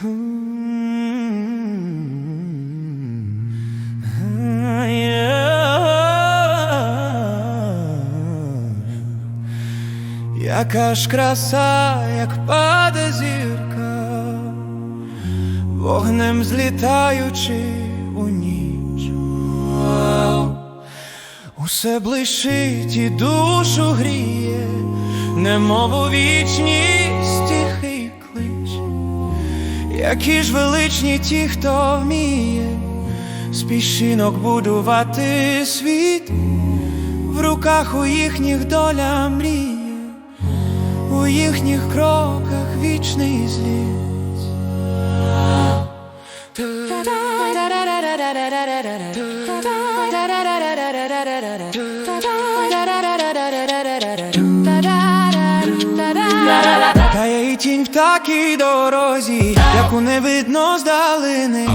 Яка ж краса, як паде зірка, вогнем злітаючи у ніч. Усе блищить і душу гріє, немов у вічність Які ж величні ті, хто вміє з будувати світ, в руках у їхніх доля мріє, у їхніх кроках вічний зліт. Та є і тінь в такій дорозі, яку не видно здалини.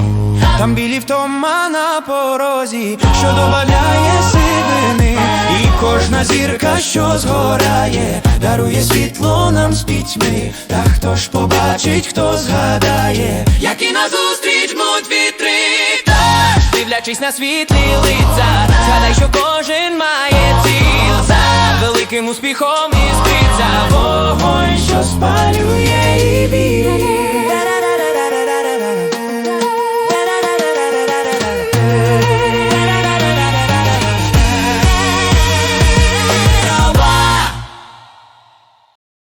Там білі втома на порозі, що добавляє сивини, і кожна зірка, що згорає, дарує світло нам з пітьми. Та хто ж побачить, хто згадає, які назустріч жмуть вітри, Тож, дивлячись на світлі лиця, згадай, що кожен має ціль за великим успіхом іскриться